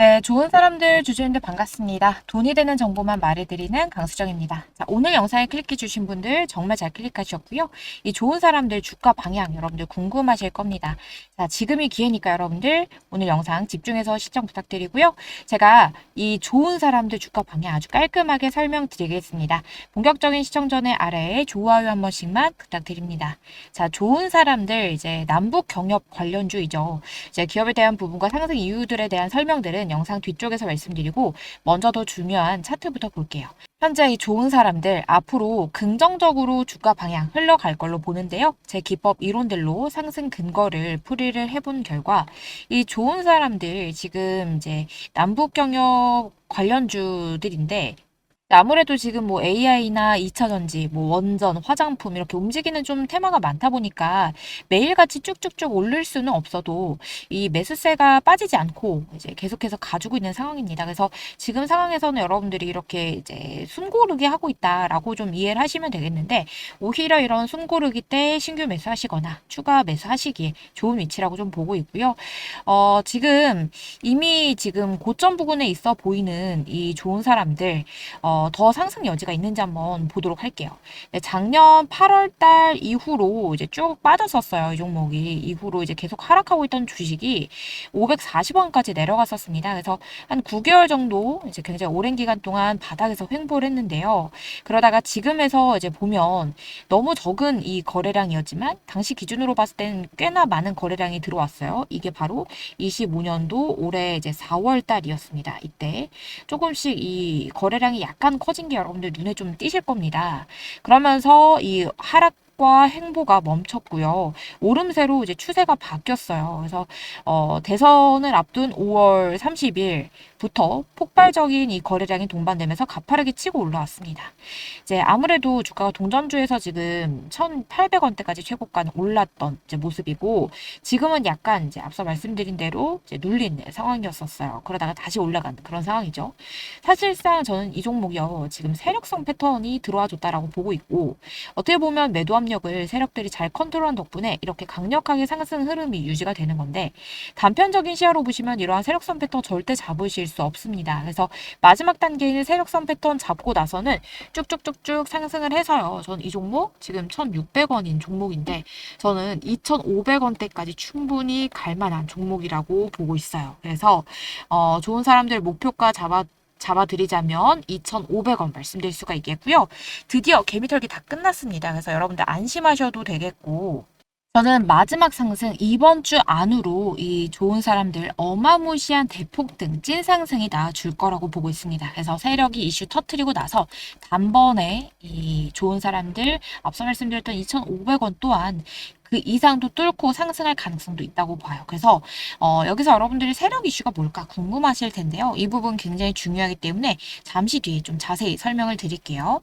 네, 좋은 사람들 주주님들 반갑습니다. 돈이 되는 정보만 말해드리는 강수정입니다. 자, 오늘 영상에 클릭해 주신 분들 정말 잘 클릭하셨고요. 이 좋은 사람들 주가 방향 여러분들 궁금하실 겁니다. 자, 지금이 기회니까 여러분들 오늘 영상 집중해서 시청 부탁드리고요. 제가 이 좋은 사람들 주가 방향 아주 깔끔하게 설명드리겠습니다. 본격적인 시청 전에 아래에 좋아요 한 번씩만 부탁드립니다. 자, 좋은 사람들 이제 남북 경협 관련주이죠. 이제 기업에 대한 부분과 상승 이유들에 대한 설명들은 영상 뒤쪽에서 말씀드리고 먼저 더 중요한 차트부터 볼게요. 현재 이 좋은 사람들 앞으로 긍정적으로 주가 방향 흘러갈 걸로 보는데요. 제 기법 이론들로 상승 근거를 풀이를 해본 결과 이 좋은 사람들 지금 이제 남북 경협 관련주들인데 아무래도 지금 뭐 AI나 2차 전지, 뭐 원전, 화장품 이렇게 움직이는 좀 테마가 많다 보니까 매일같이 쭉쭉쭉 오를 수는 없어도 이 매수세가 빠지지 않고 이제 계속해서 가지고 있는 상황입니다. 그래서 지금 상황에서는 여러분들이 이렇게 이제 숨고르기 하고 있다라고 좀 이해를 하시면 되겠는데 오히려 이런 숨고르기 때 신규 매수하시거나 추가 매수하시기에 좋은 위치라고 좀 보고 있고요. 어, 지금 이미 지금 고점 부근에 있어 보이는 이 좋은 사람들 어, 더 상승 여지가 있는지 한번 보도록 할게요. 네, 작년 8월 달 이후로 이제 쭉 빠졌었어요. 이 종목이. 이후로 이제 계속 하락하고 있던 주식이 540원까지 내려갔었습니다. 그래서 한 9개월 정도 이제 굉장히 오랜 기간 동안 바닥에서 횡보를 했는데요. 그러다가 지금에서 이제 보면 너무 적은 이 거래량이었지만 당시 기준으로 봤을 때는 꽤나 많은 거래량이 들어왔어요. 이게 바로 25년도 올해 이제 4월 달이었습니다. 이때 조금씩 이 거래량이 약간 커진 게 여러분들 눈에 좀 띄실 겁니다. 그러면서 이 하락 과 행보가 멈췄고요. 오름세로 이제 추세가 바뀌었어요. 그래서 어, 대선을 앞둔 5월 30일 부터 폭발적인 이 거래량이 동반되면서 가파르게 치고 올라왔습니다. 이제 아무래도 주가가 동전주에서 지금 1,800원대까지 최고가는 올랐던 이제 모습이고 지금은 약간 이제 앞서 말씀드린 대로 이제 눌린 상황이었었어요. 그러다가 다시 올라간 그런 상황이죠. 사실상 저는 이 종목이요 지금 세력성 패턴이 들어와 줬다라고 보고 있고 어떻게 보면 매도 압력을 세력들이 잘 컨트롤한 덕분에 이렇게 강력하게 상승 흐름이 유지가 되는 건데 단편적인 시야로 보시면 이러한 세력성 패턴 절대 잡으실 수 없습니다. 그래서 마지막 단계인 세력성 패턴 잡고 나서는 쭉쭉쭉쭉 상승을 해서요. 전 이 종목 지금 1,600원인 종목인데 저는 2,500원대까지 충분히 갈 만한 종목이라고 보고 있어요. 그래서 어, 좋은 사람들 목표가 잡아 잡아드리자면 2,500원 말씀드릴 수가 있겠고요. 드디어 개미털기 다 끝났습니다. 그래서 여러분들 안심하셔도 되겠고 저는 마지막 상승 이번 주 안으로 이 좋은 사람들 어마무시한 대폭등 찐 상승이 나줄 거라고 보고 있습니다. 그래서 세력이 이슈 터트리고 나서 단번에 이 좋은 사람들 앞서 말씀드렸던 2,500원 또한 그 이상도 뚫고 상승할 가능성도 있다고 봐요. 그래서 어, 여기서 여러분들이 세력 이슈가 뭘까 궁금하실 텐데요. 이 부분 굉장히 중요하기 때문에 잠시 뒤에 좀 자세히 설명을 드릴게요.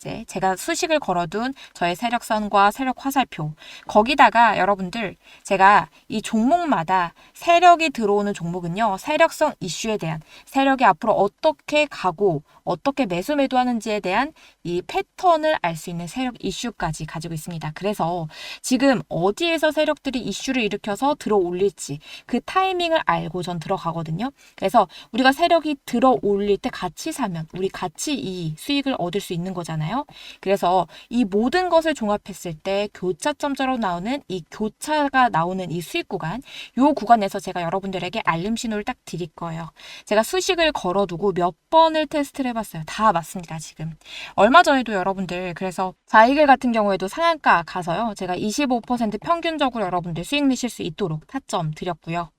이제 제가 수식을 걸어둔 저의 세력선과 세력 화살표 거기다가 여러분들 제가 이 종목마다 세력이 들어오는 종목은요 세력성 이슈에 대한 세력이 앞으로 어떻게 가고 어떻게 매수 매도하는지에 대한 이 패턴을 알 수 있는 세력 이슈까지 가지고 있습니다. 그래서 지금 어디에서 세력들이 이슈를 일으켜서 들어 올릴지 그 타이밍을 알고 전 들어가거든요. 그래서 우리가 세력이 들어 올릴 때 같이 사면 우리 같이 이 수익을 얻을 수 있는 거잖아요. 그래서 이 모든 것을 종합했을 때 교차점자로 나오는 이 교차가 나오는 이 수익 구간, 요 구간에서 제가 여러분들에게 알림 신호를 딱 드릴 거예요. 제가 수식을 걸어두고 몇 번을 테스트를 해봤 어요. 다 맞습니다, 지금. 얼마 전에도 여러분들, 그래서 자이글 같은 경우에도 상한가 가서요. 제가 25% 평균적으로 여러분들 수익 내실 수 있도록 타점 드렸고요.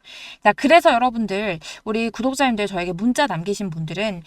자, 그래서 여러분들, 우리 구독자님들 저에게 문자 남기신 분들은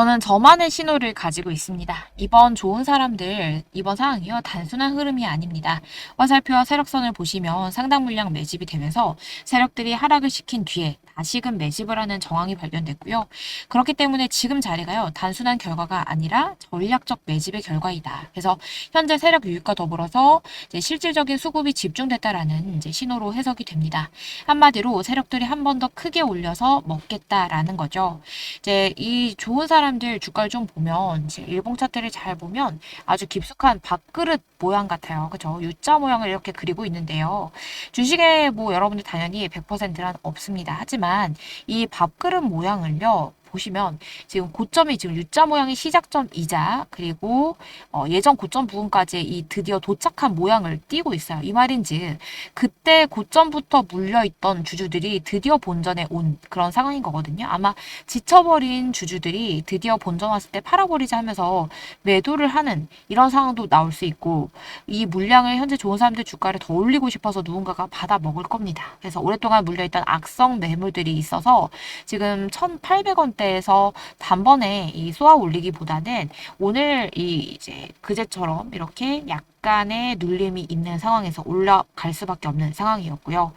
저는 저만의 신호를 가지고 있습니다. 이번 좋은 사람들, 이번 상황이요. 단순한 흐름이 아닙니다. 화살표와 세력선을 보시면 상당 물량 매집이 되면서 세력들이 하락을 시킨 뒤에 다시금 매집을 하는 정황이 발견됐고요. 그렇기 때문에 지금 자리가요. 단순한 결과가 아니라 전략적 매집의 결과이다. 그래서 현재 세력 유입과 더불어서 실질적인 수급이 집중됐다라는 이제 신호로 해석이 됩니다. 한마디로 세력들이 한 번 더 크게 올려서 먹겠다라는 거죠. 이제 이 좋은 사람 사람들 주가를 좀 보면 일봉 차트를 잘 보면 아주 깊숙한 밥그릇 모양 같아요. 그죠? U자 모양을 이렇게 그리고 있는데요. 주식에 뭐 여러분들 당연히 100%란 없습니다. 하지만 이 밥그릇 모양을요. 보시면 지금 고점이 지금 U자 모양의 시작점이자 그리고 어 예전 고점 부분까지 이 드디어 도착한 모양을 띄고 있어요. 이 말인지 그때 고점부터 물려있던 주주들이 드디어 본전에 온 그런 상황인 거거든요. 아마 지쳐버린 주주들이 드디어 본전 왔을 때 팔아버리자 하면서 매도를 하는 이런 상황도 나올 수 있고 이 물량을 현재 좋은 사람들 주가를 더 올리고 싶어서 누군가가 받아 먹을 겁니다. 그래서 오랫동안 물려있던 악성 매물들이 있어서 지금 1,800원 상태에서 단번에 이 쏘아 올리기보다는 오늘 이 이제 그제처럼 이렇게 약 약간의 눌림이 있는 상황에서 올라갈 수밖에 없는 상황이었고요.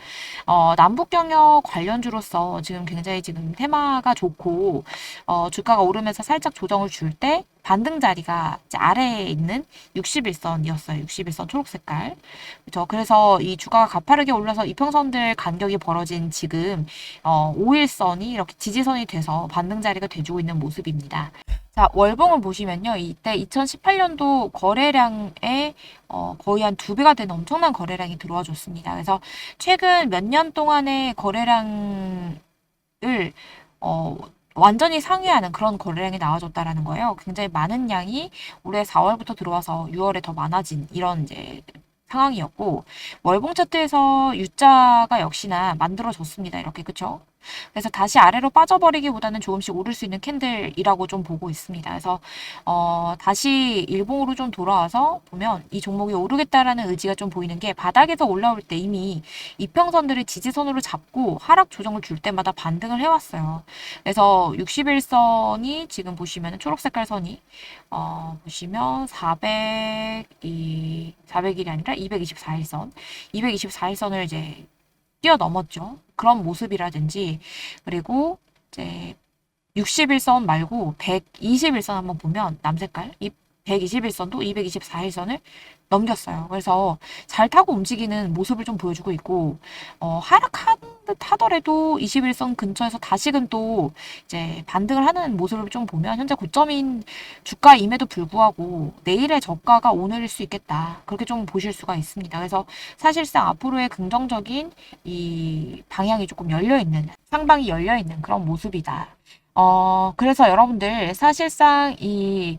어, 남북 경협 관련주로서 지금 굉장히 지금 테마가 좋고 어, 주가가 오르면서 살짝 조정을 줄 때 반등 자리가 아래에 있는 61선이었어요. 61선 초록 색깔. 그렇죠. 그래서 이 주가가 가파르게 올라서 이평선들 간격이 벌어진 지금 어, 5일선이 이렇게 지지선이 돼서 반등 자리가 돼주고 있는 모습입니다. 자, 월봉을 보시면요. 이때 2018년도 거래량의 어, 거의 한 두 배가 되는 엄청난 거래량이 들어와 줬습니다. 그래서 최근 몇 년 동안의 거래량을 어, 완전히 상회하는 그런 거래량이 나와줬다라는 거예요. 굉장히 많은 양이 올해 4월부터 들어와서 6월에 더 많아진 이런 이제 상황이었고 월봉 차트에서 U자가 역시나 만들어졌습니다. 이렇게 그쵸? 그래서 다시 아래로 빠져버리기보다는 조금씩 오를 수 있는 캔들이라고 좀 보고 있습니다. 그래서 어, 다시 일봉으로 좀 돌아와서 보면 이 종목이 오르겠다라는 의지가 좀 보이는 게 바닥에서 올라올 때 이미 이평선들을 지지선으로 잡고 하락 조정을 줄 때마다 반등을 해왔어요. 그래서 61선이 지금 보시면 초록 색깔 선이 어, 보시면 400, 이 400일이 아니라 224일선, 224일선을 이제 뛰어넘었죠. 그런 모습이라든지 그리고 이제 61선 말고 121선 한번 보면 남색깔 이 121선도 224일선을 넘겼어요. 그래서 잘 타고 움직이는 모습을 좀 보여주고 있고 어, 하락한 듯 하더라도 21선 근처에서 다시금 또 이제 반등을 하는 모습을 좀 보면 현재 고점인 주가임에도 불구하고 내일의 저가가 오늘일 수 있겠다. 그렇게 좀 보실 수가 있습니다. 그래서 사실상 앞으로의 긍정적인 이 방향이 조금 열려 있는 상방이 열려 있는 그런 모습이다. 어, 그래서 여러분들 사실상 이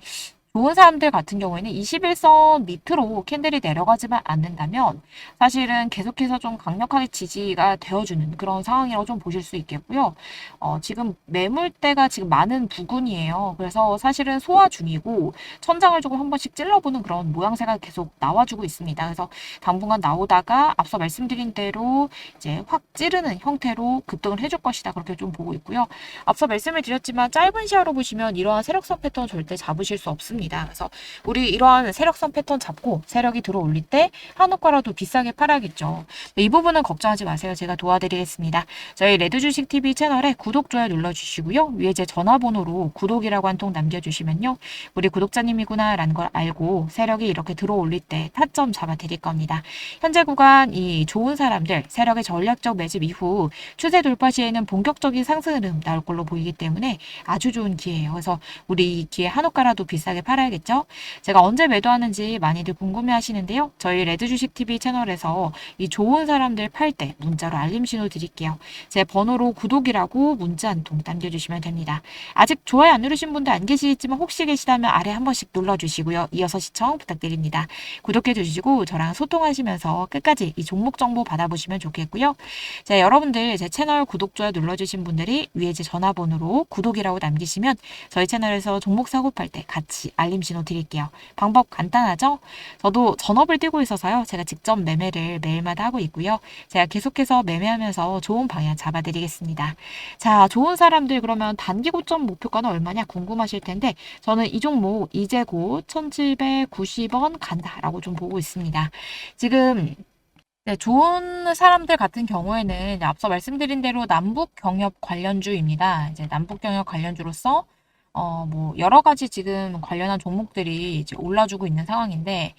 좋은 사람들 같은 경우에는 21선 밑으로 캔들이 내려가지만 않는다면 사실은 계속해서 좀 강력하게 지지가 되어주는 그런 상황이라고 좀 보실 수 있겠고요. 어, 지금 매물대가 지금 많은 부근이에요. 그래서 사실은 소화 중이고 천장을 조금 한 번씩 찔러보는 그런 모양새가 계속 나와주고 있습니다. 그래서 당분간 나오다가 앞서 말씀드린 대로 이제 확 찌르는 형태로 급등을 해줄 것이다. 그렇게 좀 보고 있고요. 앞서 말씀을 드렸지만 짧은 시야로 보시면 이러한 세력선 패턴 절대 잡으실 수 없습니다. 있습니다. 그래서 우리 이러한 세력선 패턴 잡고 세력이 들어올릴 때 한옥과라도 비싸게 팔아야겠죠. 이 부분은 걱정하지 마세요. 제가 도와드리겠습니다. 저희 레드주식TV 채널에 구독, 좋아요 눌러주시고요. 위에 제 전화번호로 구독이라고 한 통 남겨주시면요. 우리 구독자님이구나 라는 걸 알고 세력이 이렇게 들어올릴 때 타점 잡아 드릴 겁니다. 현재 구간 이 좋은 사람들 세력의 전략적 매집 이후 추세 돌파 시에는 본격적인 상승 흐름 나올 걸로 보이기 때문에 아주 좋은 기회예요. 그래서 우리 이 기회 한옥가라도 비싸게 팔아 팔아야겠죠? 제가 언제 매도하는지 많이들 궁금해 하시는데요. 저희 레드주식TV 채널에서 이 좋은 사람들 팔 때 문자로 알림 신호 드릴게요. 제 번호로 구독이라고 문자 한 통 남겨주시면 됩니다. 아직 좋아요 안 누르신 분들 안 계시겠지만 혹시 계시다면 아래 한 번씩 눌러주시고요. 이어서 시청 부탁드립니다. 구독해 주시고 저랑 소통하시면서 끝까지 이 종목 정보 받아보시면 좋겠고요. 자, 여러분들 제 채널 구독, 좋아요 눌러주신 분들이 위에 제 전화번호로 구독이라고 남기시면 저희 채널에서 종목 사고 팔 때 같이 알림 신호 드릴게요. 방법 간단하죠? 저도 전업을 뛰고 있어서요. 제가 직접 매매를 매일마다 하고 있고요. 제가 계속해서 매매하면서 좋은 방향 잡아드리겠습니다. 자, 좋은 사람들 그러면 단기 고점 목표가는 얼마냐 궁금하실 텐데 저는 이 종목 이제 곧 1790원 간다라고 좀 보고 있습니다. 지금 네, 좋은 사람들 같은 경우에는 앞서 말씀드린 대로 남북 경협 관련주입니다. 이제 남북 경협 관련주로서 어, 뭐, 여러 가지 지금 관련한 종목들이 이제 올라주고 있는 상황인데,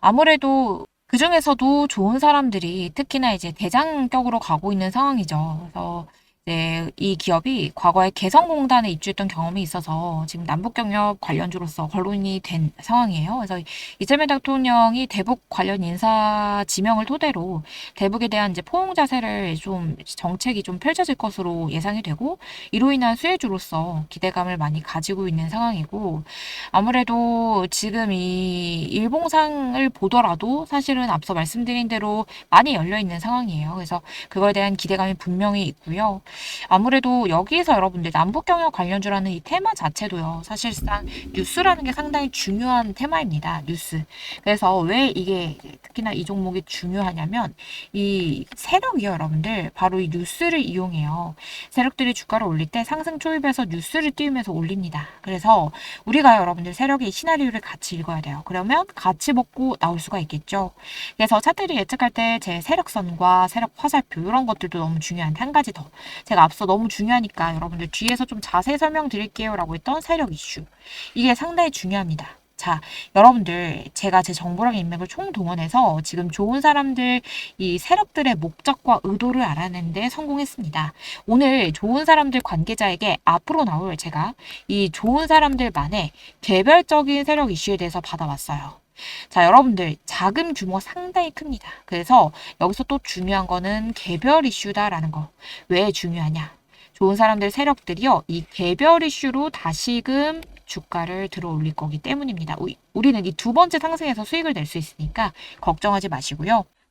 아무래도 그 중에서도 좋은 사람들이 특히나 이제 대장격으로 가고 있는 상황이죠. 그래서 네, 이 기업이 과거에 개성공단에 입주했던 경험이 있어서 지금 남북경협 관련주로서 거론이 된 상황이에요. 그래서 이재명 대통령이 대북 관련 인사 지명을 토대로 대북에 대한 이제 포용 자세를 좀 정책이 좀 펼쳐질 것으로 예상이 되고 이로 인한 수혜주로서 기대감을 많이 가지고 있는 상황이고 아무래도 지금 이 일봉상을 보더라도 사실은 앞서 말씀드린 대로 많이 열려 있는 상황이에요. 그래서 그거에 대한 기대감이 분명히 있고요. 아무래도 여기에서 여러분들 남북경협 관련주라는 이 테마 자체도요. 사실상 뉴스라는 게 상당히 중요한 테마입니다. 뉴스. 그래서 왜 이게 특히나 이 종목이 중요하냐면 이 세력이요, 여러분들. 바로 이 뉴스를 이용해요. 세력들이 주가를 올릴 때 상승 초입에서 뉴스를 띄우면서 올립니다. 그래서 우리가 여러분들 세력의 시나리오를 같이 읽어야 돼요. 그러면 같이 먹고 나올 수가 있겠죠. 그래서 차트를 예측할 때 제 세력선과 세력 화살표 이런 것들도 너무 중요한데 한 가지 더 제가 앞서 너무 중요하니까 여러분들 뒤에서 좀 자세히 설명드릴게요 라고 했던 세력 이슈. 이게 상당히 중요합니다. 자, 여러분들, 제가 제 정보랑 인맥을 총동원해서 지금 좋은 사람들, 이 세력들의 목적과 의도를 알아내는데 성공했습니다. 오늘 좋은 사람들 관계자에게 앞으로 나올 제가 이 좋은 사람들만의 개별적인 세력 이슈에 대해서 받아왔어요. 자, 여러분들, 자금 규모 상당히 큽니다. 그래서 여기서 또 중요한 거는 개별 이슈다라는 거. 왜 중요하냐? 좋은 사람들 세력들이요, 이 개별 이슈로 다시금 주가를 들어 올릴 거기 때문입니다. 우리- 우리는 이 두 번째 상승에서 수익을 낼 수 있으니까 걱정하지 마시고요.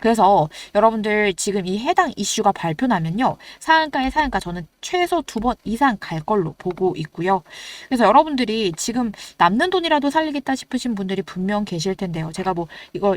그래서 여러분들 지금 이 해당 이슈가 발표나면요. 상한가에 상한가 저는 최소 두 번 이상 갈 걸로 보고 있고요. 그래서 여러분들이 지금 남는 돈이라도 살리겠다 싶으신 분들이 분명 계실 텐데요. 제가 뭐 이거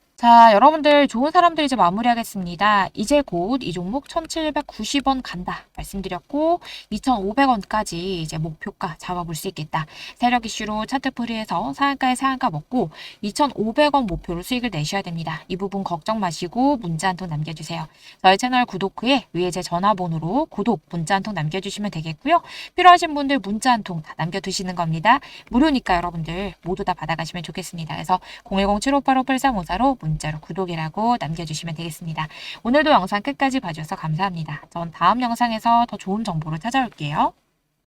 자, 여러분들 좋은 사람들 이제 마무리하겠습니다. 이제 곧 이 종목 1790원 간다 말씀드렸고 2500원까지 이제 목표가 잡아볼 수 있겠다. 세력 이슈로 차트 풀이해서 상한가에 상한가 먹고 2500원 목표로 수익을 내셔야 됩니다. 이 부분 걱정 마시고 문자 한 통 남겨주세요. 저희 채널 구독 후에 위에 제 전화번호로 구독 문자 한 통 남겨주시면 되겠고요. 필요하신 분들 문자 한 통 다 남겨두시는 겁니다. 무료니까 여러분들 모두 다 받아가시면 좋겠습니다. 그래서 010-7585-8354로 문자로 구독이라고 남겨주시면 되겠습니다. 오늘도 영상 끝까지 봐주셔서 감사합니다. 전 다음 영상에서 더 좋은 정보로 찾아올게요.